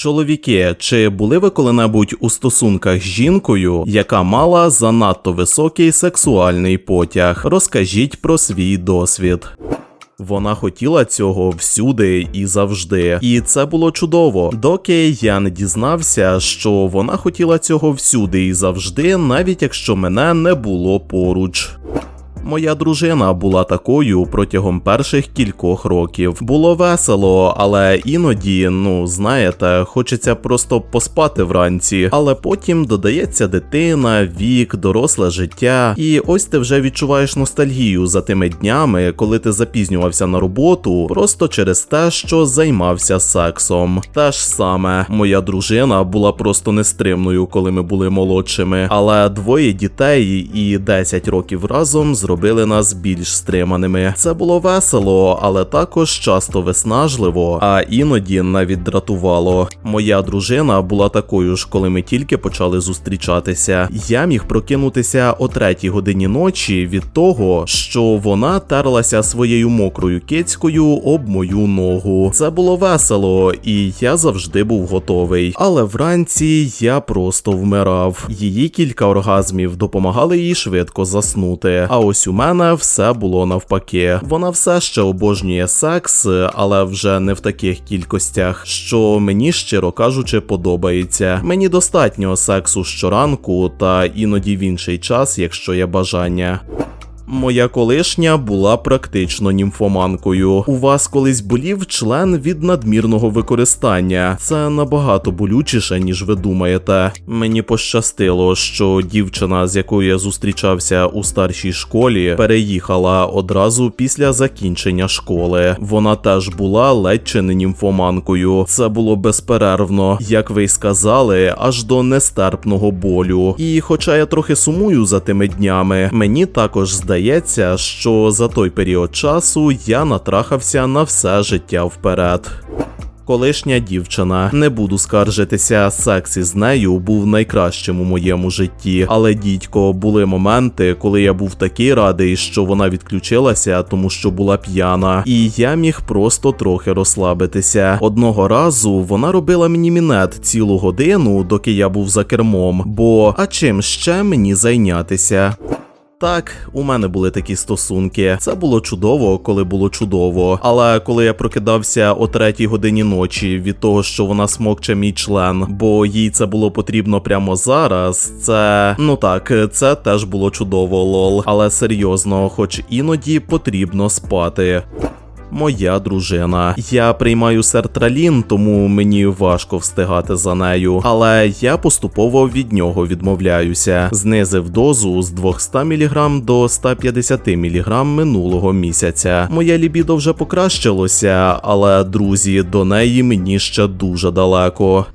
Чоловіки, чи були ви коли-небудь у стосунках з жінкою, яка мала занадто високий сексуальний потяг? Розкажіть про свій досвід. Вона хотіла цього всюди і завжди, і це було чудово, доки я не дізнався, що вона хотіла цього всюди і завжди, навіть якщо мене не було поруч. Моя дружина була такою протягом перших кількох років. Було весело, але іноді, ну знаєте, хочеться просто поспати вранці. Але потім додається дитина, вік, доросле життя, і ось ти вже відчуваєш ностальгію за тими днями, коли ти запізнювався на роботу, просто через те, що займався сексом. Те ж саме, моя дружина була просто нестримною, коли ми були молодшими, але двоє дітей і 10 років разом зробили нас більш стриманими. Це було весело, але також часто виснажливо, а іноді навіть дратувало. Моя дружина була такою ж, коли ми тільки почали зустрічатися. Я міг прокинутися о третій годині ночі від того, що вона терлася своєю мокрою кицькою об мою ногу. Це було весело, і я завжди був готовий. Але вранці я просто вмирав. Її кілька оргазмів допомагали їй швидко заснути. А ось у мене все було навпаки. Вона все ще обожнює секс, але вже не в таких кількостях, що мені, щиро кажучи, подобається. Мені достатньо сексу щоранку та іноді в інший час, якщо є бажання. Моя колишня була практично німфоманкою. У вас колись болів член від надмірного використання. Це набагато болючіше, ніж ви думаєте. Мені пощастило, що дівчина, з якою я зустрічався у старшій школі, переїхала одразу після закінчення школи. Вона теж була ледь чи не німфоманкою. Це було безперервно, як ви й сказали, аж до нестерпного болю. І хоча я трохи сумую за тими днями, мені також здається здається, що за той період часу я натрахався на все життя вперед. Колишня дівчина, не буду скаржитися, секс із нею був найкращим у моєму житті. Але дідько, були моменти, коли я був такий радий, що вона відключилася, тому що була п'яна, і я міг просто трохи розслабитися. Одного разу вона робила мені мінет цілу годину, доки я був за кермом. Бо а чим ще мені зайнятися? Так, у мене були такі стосунки. Це було чудово, коли було чудово. Але коли я прокидався о третій годині ночі від того, що вона смокче мій член, бо їй це було потрібно прямо зараз. Це ну так, це теж було чудово, лол. Але серйозно, хоч іноді потрібно спати. Моя дружина. Я приймаю сертралін, тому мені важко встигати за нею, але я поступово від нього відмовляюся. Знизив дозу з 200 мг до 150 мг минулого місяця. Моя лібідо вже покращилося, але друзі, до неї мені ще дуже далеко.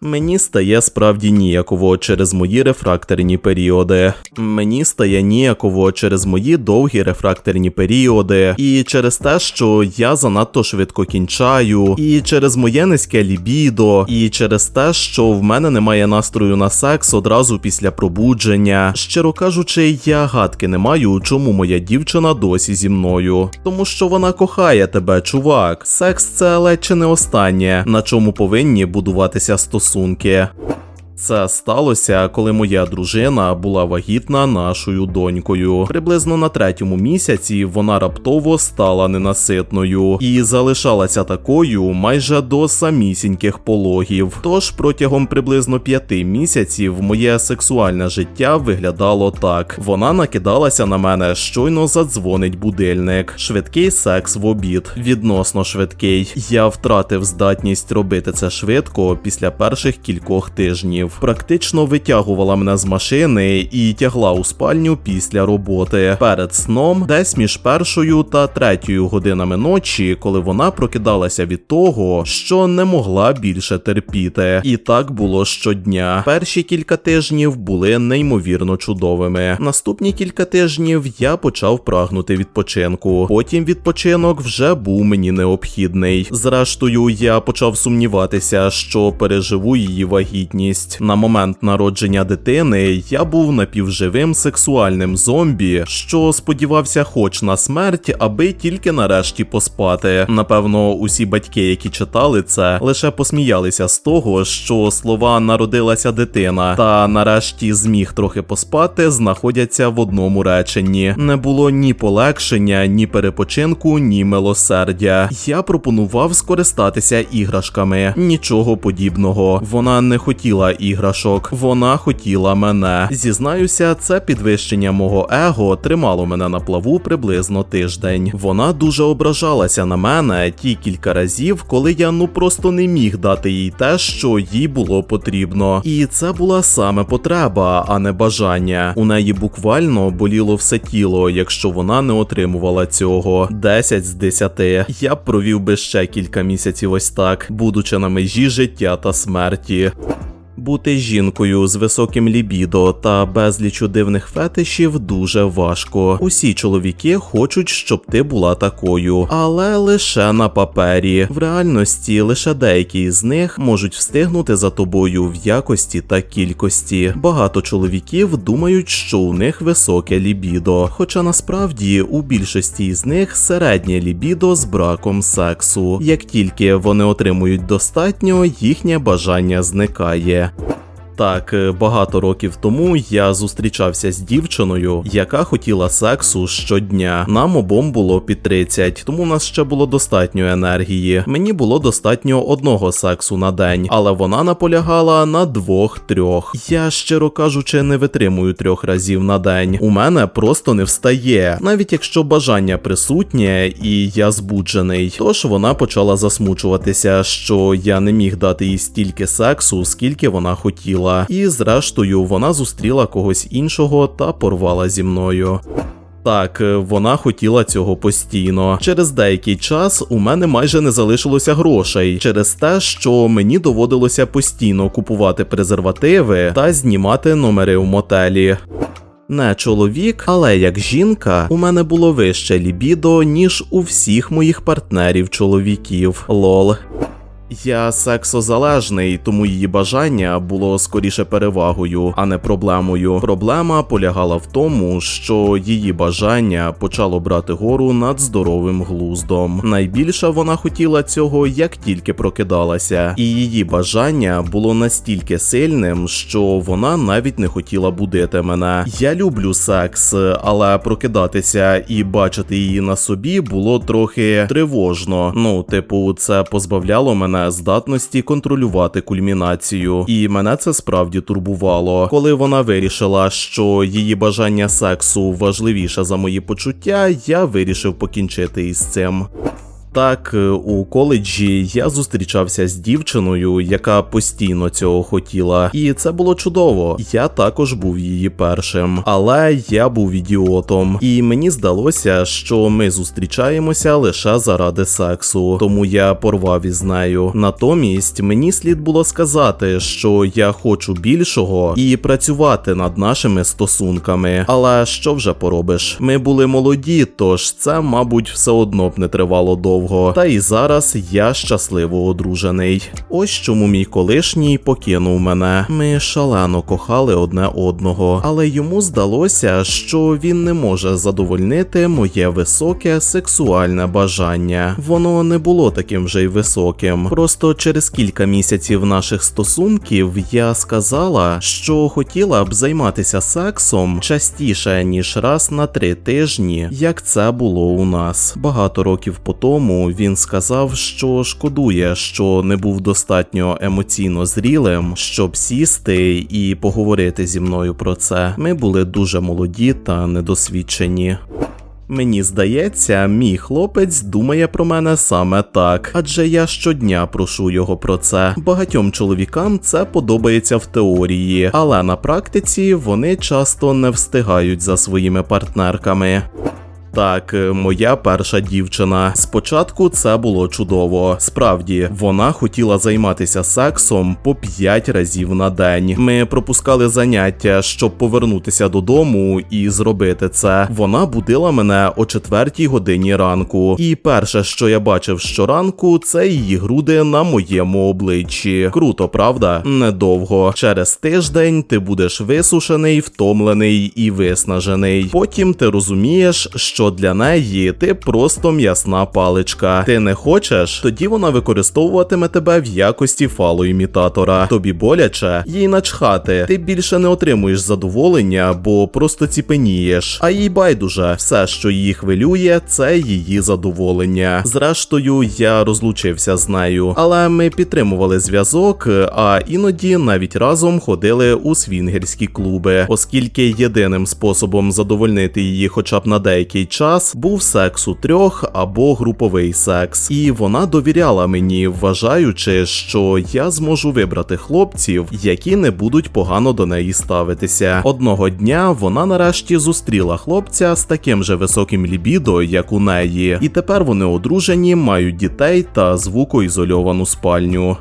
Мені стає справді ніяково через мої рефракторні періоди. Мені стає ніяково через мої довгі рефракторні періоди, і через те, що я занадто швидко кінчаю, і через моє низьке лібідо, і через те, що в мене немає настрою на секс одразу після пробудження. Щиро кажучи, я гадки не маю, чому моя дівчина досі зі мною. Тому що вона кохає тебе, чувак. Секс це ледь чи не останнє, на чому повинні будуватися стосунки стосунки. Це сталося, коли моя дружина була вагітна нашою донькою. Приблизно на третьому місяці вона раптово стала ненаситною і залишалася такою майже до самісіньких пологів. Тож протягом приблизно п'яти місяців моє сексуальне життя виглядало так: вона накидалася на мене, щойно задзвонить будильник. Швидкий секс в обід, відносно швидкий. Я втратив здатність робити це швидко після перших кількох тижнів практично витягувала мене з машини і тягла у спальню після роботи. Перед сном, десь між першою та третьою годинами ночі, коли вона прокидалася від того, що не могла більше терпіти. І так було щодня. Перші кілька тижнів були неймовірно чудовими. Наступні кілька тижнів я почав прагнути відпочинку. Потім відпочинок вже був мені необхідний. Зрештою, я почав сумніватися, що переживу її вагітність. Вагітність. На момент народження дитини я був напівживим сексуальним зомбі, що сподівався хоч на смерть, аби тільки нарешті поспати. Напевно, усі батьки, які читали це, лише посміялися з того, що слова народилася дитина, та нарешті зміг трохи поспати, знаходяться в одному реченні. Не було ні полегшення, ні перепочинку, ні милосердя. Я пропонував скористатися іграшками. Нічого подібного. Вона не хотіла іграшок, вона хотіла мене. Зізнаюся, це підвищення мого его тримало мене на плаву приблизно тиждень. Вона дуже ображалася на мене ті кілька разів, коли я ну просто не міг дати їй те, що їй було потрібно. І це була саме потреба, а не бажання. У неї буквально боліло все тіло, якщо вона не отримувала цього. 10 з 10. Я провів би ще кілька місяців ось так, будучи на межі життя та смерті. Бути жінкою з високим лібідо та безлічу дивних фетишів дуже важко. Усі чоловіки хочуть, щоб ти була такою, але лише на папері. В реальності лише деякі з них можуть встигнути за тобою в якості та кількості. Багато чоловіків думають, що у них високе лібідо, хоча насправді у більшості з них середнє лібідо з браком сексу. Як тільки вони отримують достатньо, їхнє бажання зникає. Дякую. Так, е, багато років тому я зустрічався з дівчиною, яка хотіла сексу щодня. Нам обом було під 30, тому у нас ще було достатньо енергії. Мені було достатньо одного сексу на день, але вона наполягала на двох-трьох. Я, щиро кажучи, не витримую трьох разів на день. У мене просто не встає, навіть якщо бажання присутнє і я збуджений. Тож вона почала засмучуватися, що я не міг дати їй стільки сексу, скільки вона хотіла. І зрештою вона зустріла когось іншого та порвала зі мною. Так, е, вона хотіла цього постійно. Через деякий час у мене майже не залишилося грошей через те, що мені доводилося постійно купувати презервативи та знімати номери у мотелі. Не чоловік, але як жінка, у мене було вище лібідо, ніж у всіх моїх партнерів чоловіків. Лол. Я сексозалежний, тому її бажання було скоріше перевагою, а не проблемою. Проблема полягала в тому, що її бажання почало брати гору над здоровим глуздом. Найбільше вона хотіла цього, як тільки прокидалася, і її бажання було настільки сильним, що вона навіть не хотіла будити мене. Я люблю секс, але прокидатися і бачити її на собі було трохи тривожно. Ну, типу, це позбавляло мене здатності контролювати кульмінацію, і мене це справді турбувало. Коли вона вирішила, що її бажання сексу важливіше за мої почуття, я вирішив покінчити із цим. Так, е, у коледжі я зустрічався з дівчиною, яка постійно цього хотіла, і це було чудово. Я також був її першим, але я був ідіотом, і мені здалося, що ми зустрічаємося лише заради сексу, тому я порвав із нею. Натомість мені слід було сказати, що я хочу більшого і працювати над нашими стосунками. Але що вже поробиш? Ми були молоді, тож це, мабуть, все одно б не тривало довго. Та і зараз я щасливо одружений. Ось чому мій колишній покинув мене. Ми шалено кохали одне одного, але йому здалося, що він не може задовольнити моє високе сексуальне бажання. Воно не було таким вже й високим. Просто через кілька місяців наших стосунків я сказала, що хотіла б займатися сексом частіше ніж раз на три тижні, як це було у нас. Багато років по тому він сказав, що шкодує, що не був достатньо емоційно зрілим, щоб сісти і поговорити зі мною про це. Ми були дуже молоді та недосвідчені. Мені здається, мій хлопець думає про мене саме так, адже я щодня прошу його про це. Багатьом чоловікам це подобається в теорії, але на практиці вони часто не встигають за своїми партнерками. Так, е, моя перша дівчина. Спочатку це було чудово. Справді, вона хотіла займатися сексом по 5 разів на день. Ми пропускали заняття, щоб повернутися додому і зробити це. Вона будила мене о 4 годині ранку. І перше, що я бачив щоранку, це її груди на моєму обличчі. Круто, правда? Недовго. Через тиждень ти будеш висушений, втомлений і виснажений. Потім ти розумієш, що для неї ти просто м'ясна паличка. Ти не хочеш, тоді вона використовуватиме тебе в якості фалоімітатора. Тобі боляче, їй начхати. Ти більше не отримуєш задоволення, бо просто ціпенієш. А їй байдуже, все, що її хвилює, це її задоволення. Зрештою, я розлучився з нею, але ми підтримували зв'язок, а іноді навіть разом ходили у свінгерські клуби, оскільки єдиним способом задовольнити її, хоча б на деякий час, був секс у трьох або груповий секс. І вона довіряла мені, вважаючи, що я зможу вибрати хлопців, які не будуть погано до неї ставитися. Одного дня вона нарешті зустріла хлопця з таким же високим лібідо, як у неї, і тепер вони одружені, мають дітей та звукоізольовану спальню.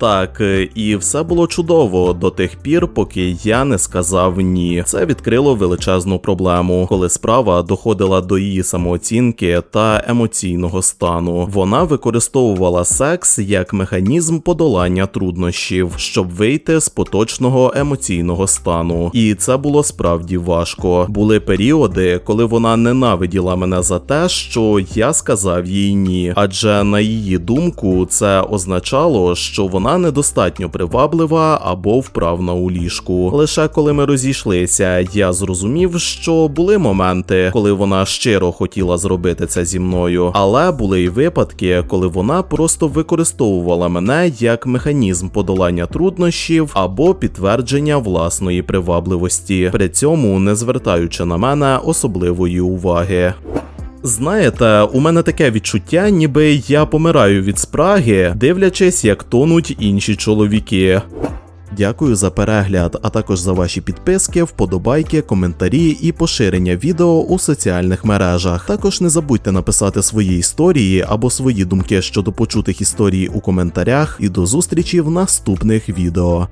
Так, е, і все було чудово до тих пір, поки я не сказав ні. Це відкрило величезну проблему, коли справа доходила до її самооцінки та емоційного стану. Вона використовувала секс як механізм подолання труднощів, щоб вийти з поточного емоційного стану. І це було справді важко. Були періоди, коли вона ненавиділа мене за те, що я сказав їй ні. Адже на її думку, це означало, що вона недостатньо приваблива або вправна у ліжку. Лише коли ми розійшлися, я зрозумів, що були моменти, коли вона щиро хотіла зробити це зі мною, але були й випадки, коли вона просто використовувала мене як механізм подолання труднощів або підтвердження власної привабливості, при цьому не звертаючи на мене особливої уваги. Знаєте, у мене таке відчуття, ніби я помираю від спраги, дивлячись, як тонуть інші чоловіки. Дякую за перегляд, а також за ваші підписки, вподобайки, коментарі і поширення відео у соціальних мережах. Також не забудьте написати свої історії або свої думки щодо почутих історій у коментарях. І до зустрічі в наступних відео.